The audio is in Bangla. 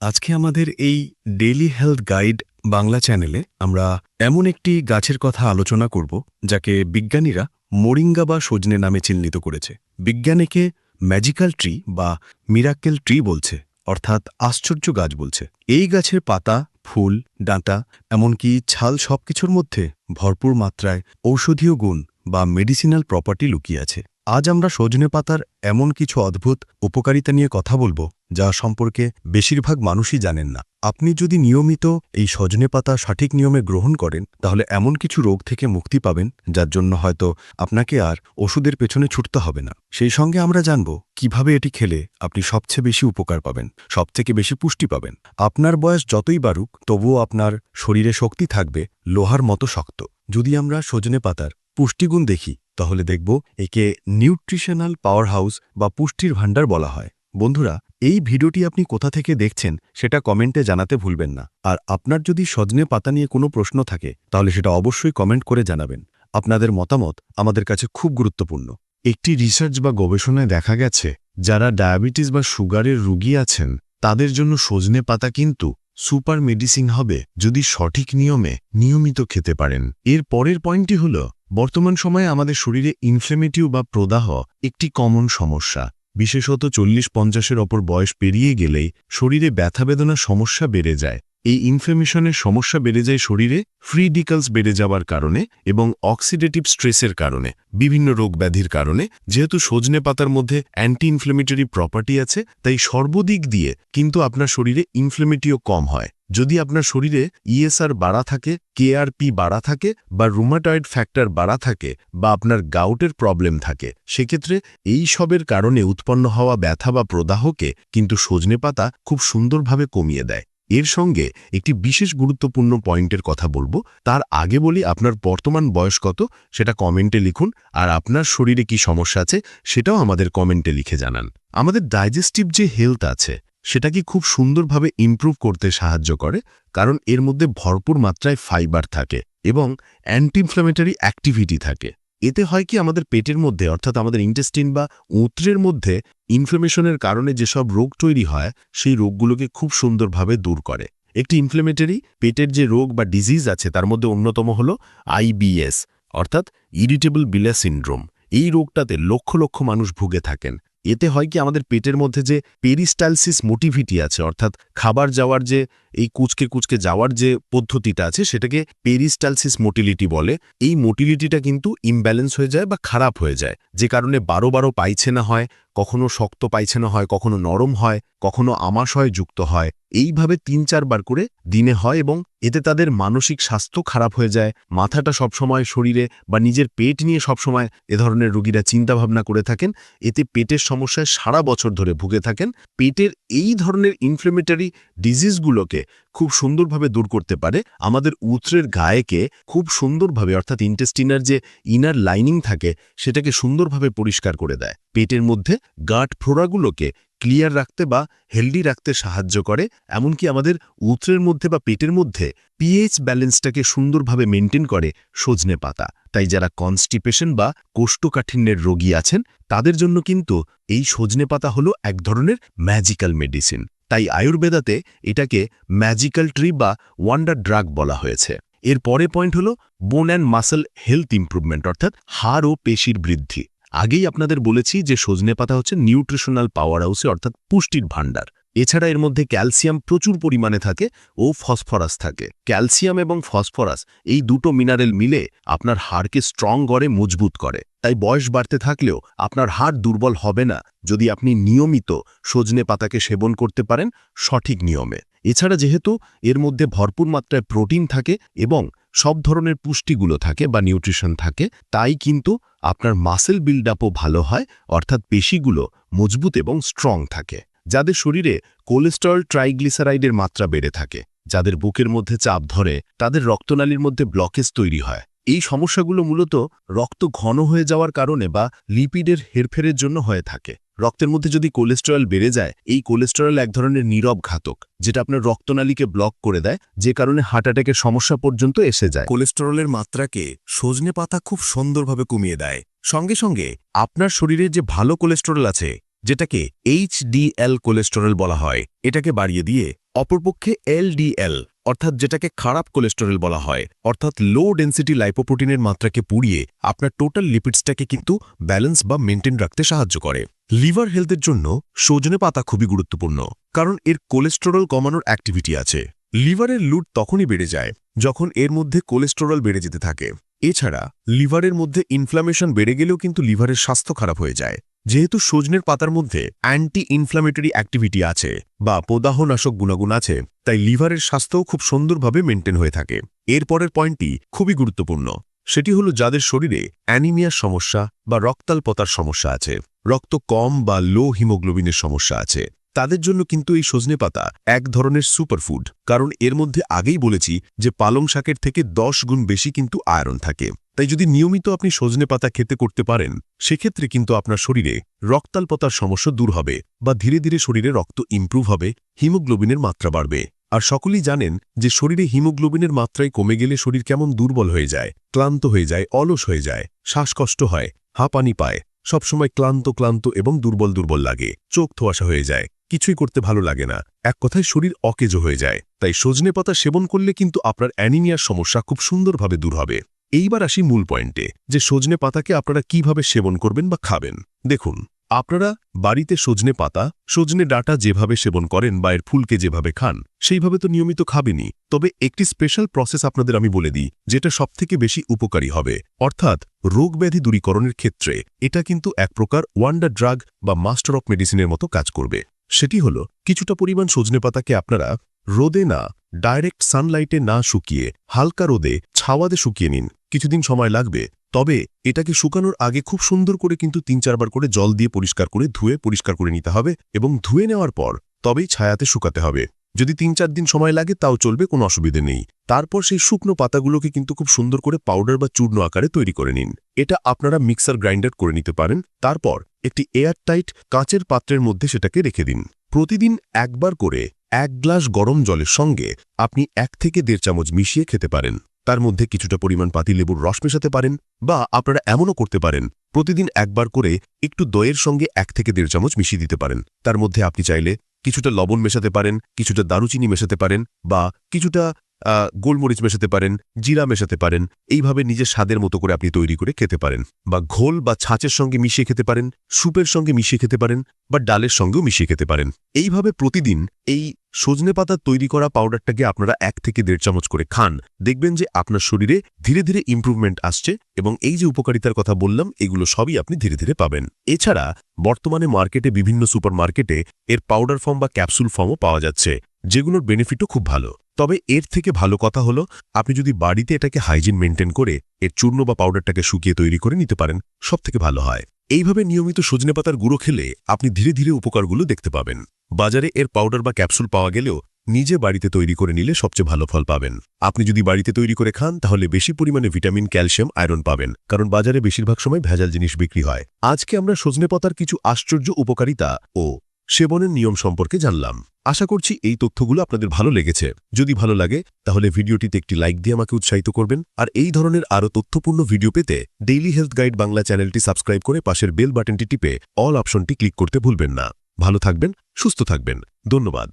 আজকে আমাদের এই ডেইলি হেলথ গাইড বাংলা চ্যানেলে আমরা এমন একটি গাছের কথা আলোচনা করব, যাকে বিজ্ঞানীরা মোরিঙ্গা বা সজনে নামে চিহ্নিত করেছে। বিজ্ঞানীকে ম্যাজিক্যাল ট্রি বা মিরাক্কেল ট্রি বলছে, অর্থাৎ আশ্চর্য গাছ বলছে। এই গাছের পাতা, ফুল, ডাঁটা, এমনকি ছাল সবকিছুর মধ্যে ভরপুর মাত্রায় ঔষধীয় গুণ বা মেডিসিনাল প্রপার্টি লুকিয়ে আছে। আজ আমরা সজনে পাতার এমন কিছু অদ্ভুত উপকারিতা নিয়ে কথা বলব যা সম্পর্কে বেশিরভাগ মানুষই জানেন না। আপনি যদি নিয়মিত এই সজনে পাতা সঠিক নিয়মে গ্রহণ করেন, তাহলে এমন কিছু রোগ থেকে মুক্তি পাবেন, যার জন্য হয়তো আপনাকে আর ওষুধের পেছনে ছুটতে হবে না। সেই সঙ্গে আমরা জানব, কীভাবে এটি খেলে আপনি সবচেয়ে বেশি উপকার পাবেন, সবথেকে বেশি পুষ্টি পাবেন। আপনার বয়স যতই বাড়ুক, তবুও আপনার শরীরে শক্তি থাকবে, লোহার মতো শক্ত। যদি আমরা সজনে পাতার পুষ্টিগুণ দেখি, তাহলে দেখব একে নিউট্রিশনাল পাওয়ার হাউস বা পুষ্টির ভাণ্ডার বলা হয়। বন্ধুরা, এই ভিডিওটি আপনি কোথা থেকে দেখছেন সেটা কমেন্টে জানাতে ভুলবেন না। আর আপনার যদি সজনে পাতা নিয়ে কোনো প্রশ্ন থাকে, তাহলে সেটা অবশ্যই কমেন্ট করে জানাবেন। আপনাদের মতামত আমাদের কাছে খুব গুরুত্বপূর্ণ। একটি রিসার্চ বা গবেষণায় দেখা গেছে, যারা ডায়াবেটিস বা সুগারের রোগী আছেন, তাদের জন্য সজনে পাতা কিন্তু সুপার মেডিসিন হবে যদি সঠিক নিয়মে নিয়মিত খেতে পারেন। এর পরের পয়েন্টটি হল, বর্তমান সময়ে আমাদের শরীরে ইনফ্লেমেটিভ বা প্রদাহ একটি কমন সমস্যা। বিশেষত চল্লিশ পঞ্চাশের ওপর বয়স পেরিয়ে গেলেই শরীরে ব্যথা বেদনার সমস্যা বেড়ে যায়। এই ইনফ্লেমেশনের সমস্যা বেড়ে যায় শরীরে ফ্রি ডিকালস বেড়ে যাওয়ার কারণে এবং অক্সিডেটিভ স্ট্রেসের কারণে, বিভিন্ন রোগ ব্যাধির কারণে, যেহেতু সজনে পাতার মধ্যে অ্যান্টি ইনফ্লেমেটরি প্রপার্টি আছে, তাই সর্বদিক দিয়ে কিন্তু আপনার শরীরে ইনফ্লেমেটিও কম হয়। যদি আপনার শরীরে ইএসআর বাড়া থাকে কেআরপি বাড়া থাকে বা রুমাটয়েড ফ্যাক্টর বাড়া থাকে বা আপনার গাউটের প্রবলেম থাকে, সেক্ষেত্রে এই সবের কারণে উৎপন্ন হওয়া ব্যথা বা প্রদাহকে কিন্তু সজনে পাতা খুব সুন্দরভাবে কমিয়ে দেয়। এর সঙ্গে একটি বিশেষ গুরুত্বপূর্ণ পয়েন্টের কথা বলব। তার আগে বলি আপনার বর্তমান বয়স কত, সেটা কমেন্টে লিখুন, আর আপনার শরীরে কি সমস্যা আছে সেটাও আমাদের কমেন্টে লিখে জানান। আমাদের ডাইজেস্টিভ যে হেলথ আছে, সেটা কি খুব সুন্দরভাবে ইমপ্রুভ করতে সাহায্য করে? কারণ এর মধ্যে ভরপুর মাত্রায় ফাইবার থাকে এবং অ্যান্টি ইনফ্লামেটারি অ্যাক্টিভিটি থাকে। এতে হয় কি আমাদের পেটের মধ্যে, অর্থাৎ আমাদের ইন্টেস্টিন বা উত্রের মধ্যে ইনফ্লেমেশনের কারণে যেসব রোগ তৈরি হয়, সেই রোগগুলোকে খুব সুন্দরভাবে দূর করে। একটি ইনফ্লেমেটারি পেটের যে রোগ বা ডিজিজ আছে, তার মধ্যে অন্যতম হল আইবিএস অর্থাৎ ইরিটেবল বিলা সিন্ড্রোম এই রোগটাতে লক্ষ লক্ষ মানুষ ভুগে থাকেন। এতে হয় কি আমাদের পেটের মধ্যে যে পেরিস্টালসিস মোটিভিটি আছে, অর্থাৎ খাবার যাওয়ার যে এই কুচকে কুচকে যাওয়ার যে পদ্ধতিটা আছে সেটাকে পেরিস্টালসিস মোটিলিটি বলে। এই মোটিলিটিটা কিন্তু ইমব্যালেন্স হয়ে যায় বা খারাপ হয়ে যায়। যে কারণে বারো বারো পাইছেনা হয়, কখনো শক্ত পাইছেনা হয়, কখনো নরম হয়, কখনো আমাশয় যুক্ত হয়। এইভাবে তিন চারবার করে দিনে হয় এবং এতে তাদের মানসিক স্বাস্থ্য খারাপ হয়ে যায়। মাথাটা সবসময় শরীরে বা নিজের পেট নিয়ে সবসময় এ ধরনের রোগীরা চিন্তাভাবনা করে থাকেন। এতে পেটের সমস্যায় সারা বছর ধরে ভুগে থাকেন। পেটের এই ধরনের ইনফ্লেমেটারি ডিজিজগুলোকে খুব সুন্দরভাবে দূর করতে পারে। আমাদের উত্রের গায়েকে খুব সুন্দরভাবে, অর্থাৎ ইন্টেস্টিনার যে ইনার লাইনিং থাকে, সেটাকে সুন্দরভাবে পরিষ্কার করে দেয়। পেটের মধ্যে গাট ফ্লোরাগুলোকে ক্লিয়ার রাখতে বা হেলদি রাখতে সাহায্য করে। এমনকি আমাদের উত্রের মধ্যে বা পেটের মধ্যে পিএইচ ব্যালেন্সটাকে সুন্দরভাবে মেনটেন করে সজনে পাতা। তাই যারা কনস্টিপেশন বা কোষ্ঠকাঠিন্যের রোগী আছেন, তাদের জন্য কিন্তু এই সজনে পাতা হলো এক ধরনের ম্যাজিক্যাল মেডিসিন তাই আয়ুর্বেদাতে এটাকে ম্যাজিক্যাল ট্রি বা ওয়ান্ডার ড্রাগ বলা হয়েছে। এর পরে পয়েন্ট হল বোন অ্যান্ড মাসেল হেলথ ইম্প্রুভমেন্ট, অর্থাৎ হাড় ও পেশির বৃদ্ধি। আগেই আপনাদের বলেছি যে সজনে পাতা হচ্ছে নিউট্রিশনাল পাওয়ার হাউসে, অর্থাৎ পুষ্টির ভাণ্ডার। এছাড়া এর মধ্যে ক্যালসিয়াম প্রচুর পরিমাণে থাকে ও ফসফরাস থাকে। ক্যালসিয়াম এবং ফসফরাস এই দুটো মিনারেল মিলে আপনার হাড়কে স্ট্রং করে, মজবুত করে। তাই বয়স বাড়তে থাকলেও আপনার হাড় দুর্বল হবে না। যদি আপনি নিয়মিত সজনে পাতাকে সেবন করতে পারেন, সঠিক নিয়মে। এছাড়া যেহেতু এর মধ্যে ভরপুর মাত্রায় প্রোটিন থাকে এবং সব ধরনের পুষ্টিগুলো থাকে বা নিউট্রিশন থাকে, তাই কিন্তু আপনার মাসেল বিল্ড আপও ভালো হয়, অর্থাৎ পেশিগুলো মজবুত এবং স্ট্রং থাকে। যাদের শরীরে কোলেস্টেরল ট্রাইগ্লিসারাইডের মাত্রা বেড়ে থাকে, যাদের বুকের মধ্যে চাপ ধরে, তাদের রক্তনালীর মধ্যে ব্লকেজ তৈরি হয়। এই সমস্যাগুলো মূলত রক্ত ঘন হয়ে যাওয়ার কারণে বা লিপিডের হেরফেরের জন্য হয়ে থাকে। রক্তের মধ্যে যদি কোলেস্টেরল বেড়ে যায়, এই কোলেস্টেরল এক ধরনের নীরব ঘাতক, যেটা আপনার রক্তনালীকে ব্লক করে দেয়, যে কারণে হার্ট অ্যাটাকের সমস্যা পর্যন্ত এসে যায়। কোলেস্টেরলের মাত্রাকে সজনে পাতা খুব সুন্দরভাবে কমিয়ে দেয়। সঙ্গে সঙ্গে আপনার শরীরে যে ভালো কোলেস্টেরল আছে যেটাকে এইচডিএল কোলেস্টেরল বলা হয়। এটাকে বাড়িয়ে দিয়ে অপরপক্ষে এলডিএল অর্থাৎ যেটাকে খারাপ কোলেস্টেরল বলা হয়, অর্থাৎ লো ডেন্সিটি লাইপোপ্রোটিনের মাত্রাকে পুড়িয়ে আপনার টোটাল লিপিডসটাকে কিন্তু ব্যালেন্স বা মেনটেন রাখতে সাহায্য করে। লিভার হেলথের জন্য সজনে পাতা খুবই গুরুত্বপূর্ণ, কারণ এর কোলেস্টেরল কমানোর অ্যাক্টিভিটি আছে। লিভারের লুট তখনই বেড়ে যায় যখন এর মধ্যে কোলেস্টেরল বেড়ে যেতে থাকে। এছাড়া লিভারের মধ্যে ইনফ্লামেশন বেড়ে গেলেও কিন্তু লিভারের স্বাস্থ্য খারাপ হয়ে যায়। যেহেতু সজনের পাতার মধ্যে অ্যান্টি ইনফ্লামেটরি অ্যাক্টিভিটি আছে বা প্রদাহনাশক গুণাগুণ আছে, তাই লিভারের স্বাস্থ্যও খুব সুন্দরভাবে মেনটেন হয়ে থাকে। এর পরের পয়েন্টটি খুবই গুরুত্বপূর্ণ, সেটি হলো যাদের শরীরে অ্যানিমিয়ার সমস্যা বা রক্তাল্পতার সমস্যা আছে, রক্ত কম বা লো হিমোগ্লোবিনের সমস্যা আছে। তাদের জন্য কিন্তু এই সজনে পাতা এক ধরনের সুপারফুড কারণ এর মধ্যে আগেই বলেছি যে পালং শাকের থেকে দশ গুণ বেশি কিন্তু আয়রন থাকে। তাই যদি নিয়মিত আপনি সজনে পাতা খেতে করতে পারেন, সেক্ষেত্রে কিন্তু আপনার শরীরে রক্তাল্পতার সমস্যা দূর হবে বা ধীরে ধীরে শরীরে রক্ত ইমপ্রুভ হবে, হিমোগ্লোবিনের মাত্রা বাড়বে। আর সকলেই জানেন যে শরীরে হিমোগ্লোবিনের মাত্রায় কমে গেলে শরীর কেমন দুর্বল হয়ে যায়, ক্লান্ত হয়ে যায়, অলস হয়ে যায়, শ্বাসকষ্ট হয় হাঁপানি পায়, সবসময় ক্লান্ত ক্লান্ত এবং দুর্বল দুর্বল লাগে, চোখ ধোয়াশা হয়ে যায়, কিছুই করতে ভালো লাগে না। এক কথায় শরীর অকেজো হয়ে যায়, তাই সজনে পাতা সেবন করলে কিন্তু আপনার অ্যানিমিয়ার সমস্যা খুব সুন্দরভাবে দূর হবে। এইবার আসি মূল পয়েন্টে, যে সজনে পাতাকে আপনারা কীভাবে সেবন করবেন বা খাবেন। দেখুন, আপনারা বাড়িতে সজনে পাতা, সজনে ডাটা যেভাবে সেবন করেন বা এর ফুলকে যেভাবে খান, সেইভাবে তো নিয়মিত খাবেনই। তবে একটি স্পেশাল প্রসেস আপনাদের আমি বলে দিই, যেটা সবথেকে বেশি উপকারী হবে। অর্থাৎ রোগব্যাধি দূরীকরণের ক্ষেত্রে এটা কিন্তু এক প্রকার ওয়ান্ডার ড্রাগ বা মাস্টার অফ মেডিসিনের মতো কাজ করবে। সেটি হল, কিছুটা পরিমাণ সজনে পাতাকে আপনারা রোদে না, ডাইরেক্ট সানলাইটে না শুকিয়ে, হালকা রোদে ছাওয়াদে শুকিয়ে নিন। কিছুদিন সময় লাগবে, তবে এটাকে শুকানোর আগে খুব সুন্দর করে কিন্তু তিন চারবার করে জল দিয়ে পরিষ্কার করে ধুয়ে পরিষ্কার করে নিতে হবে এবং ধুয়ে নেওয়ার পর তবেই ছায়াতে শুকাতে হবে। যদি তিন চার দিন সময় লাগে তাও চলবে, কোনো অসুবিধে নেই। তারপর সেই শুকনো পাতাগুলোকে কিন্তু খুব সুন্দর করে পাউডার বা চূর্ণ আকারে তৈরি করে নিন। এটা আপনারা মিক্সার গ্রাইন্ডার করে নিতে পারেন। তারপর একটি এয়ারটাইট কাঁচের পাত্রের মধ্যে সেটাকে রেখে দিন। প্রতিদিন একবার করে এক গ্লাস গরম জলের সঙ্গে আপনি এক থেকে দেড় চামচ মিশিয়ে খেতে পারেন। তার মধ্যে কিছুটা পরিমাণ পাতিলেবুর রস মেশাতে পারেন বা আপনারা এমনও করতে পারেন, প্রতিদিন একবার করে একটু দইয়ের সঙ্গে এক থেকে দেড় চামচ মিশিয়ে দিতে পারেন। তার মধ্যে আপনি চাইলে কিছুটা লবণ মেশাতে পারেন, কিছুটা দারুচিনি মেশাতে পারেন বা কিছুটা গোলমরিচ মেশাতে পারেন, জিরা মেশাতে পারেন, এইভাবে নিজের স্বাদের মতো করে আপনি তৈরি করে খেতে পারেন। বা ঘোল বা ছাঁচের সঙ্গে মিশিয়ে খেতে পারেন, স্যুপের সঙ্গে মিশিয়ে খেতে পারেন, বা ডালের সঙ্গেও মিশিয়ে খেতে পারেন। এইভাবে প্রতিদিন এই সজনে পাতা তৈরি করা পাউডারটাকে আপনারা এক থেকে দেড় চামচ করে খান। দেখবেন যে আপনার শরীরে ধীরে ধীরে ইমপ্রুভমেন্ট আসছে এবং এই যে উপকারিতার কথা বললাম, এগুলো সবই আপনি ধীরে ধীরে পাবেন। এছাড়া বর্তমানে মার্কেটে বিভিন্ন সুপার মার্কেটে এর পাউডার ফর্ম বা ক্যাপসুল ফর্মও পাওয়া যাচ্ছে, যেগুলোর বেনিফিটও খুব ভালো। তবে এর থেকে ভালো কথা হলো, আপনি যদি বাড়িতে এটাকে হাইজিন মেনটেন করে, এর চূর্ণ বা পাউডারটাকে শুকিয়ে তৈরি করে নিতে পারেন সব থেকে ভালো হয়। এইভাবে নিয়মিত সজনে পাতার গুঁড়ো খেলে আপনি ধীরে ধীরে উপকারগুলো দেখতে পাবেন। বাজারে এর পাউডার বা ক্যাপসুল পাওয়া গেলেও নিজে বাড়িতে তৈরি করে নিলে সবচেয়ে ভালো ফল পাবেন। আপনি যদি বাড়িতে তৈরি করে খান, তাহলে বেশি পরিমাণে ভিটামিন, ক্যালসিয়াম, আয়রন পাবেন, কারণ বাজারে বেশিরভাগ সময় ভেজাল জিনিস বিক্রি হয়। আজকে আমরা সজনে পাতার কিছু আশ্চর্য উপকারিতা ও সেবনের নিয়ম সম্পর্কে জানলাম। আশা করছি এই তথ্যগুলো আপনাদের ভালো লেগেছে। যদি ভালো লাগে, তাহলে ভিডিওটিতে একটি লাইক দিয়ে আমাকে উৎসাহিত করবেন। আর এই ধরনের আরও তথ্যপূর্ণ ভিডিও পেতে ডেইলি হেলথ গাইড বাংলা চ্যানেলটি সাবস্ক্রাইব করে পাশের বেল বাটনটি টিপে অল অপশনটি ক্লিক করতে ভুলবেন না। ভালো থাকবেন, সুস্থ থাকবেন। ধন্যবাদ।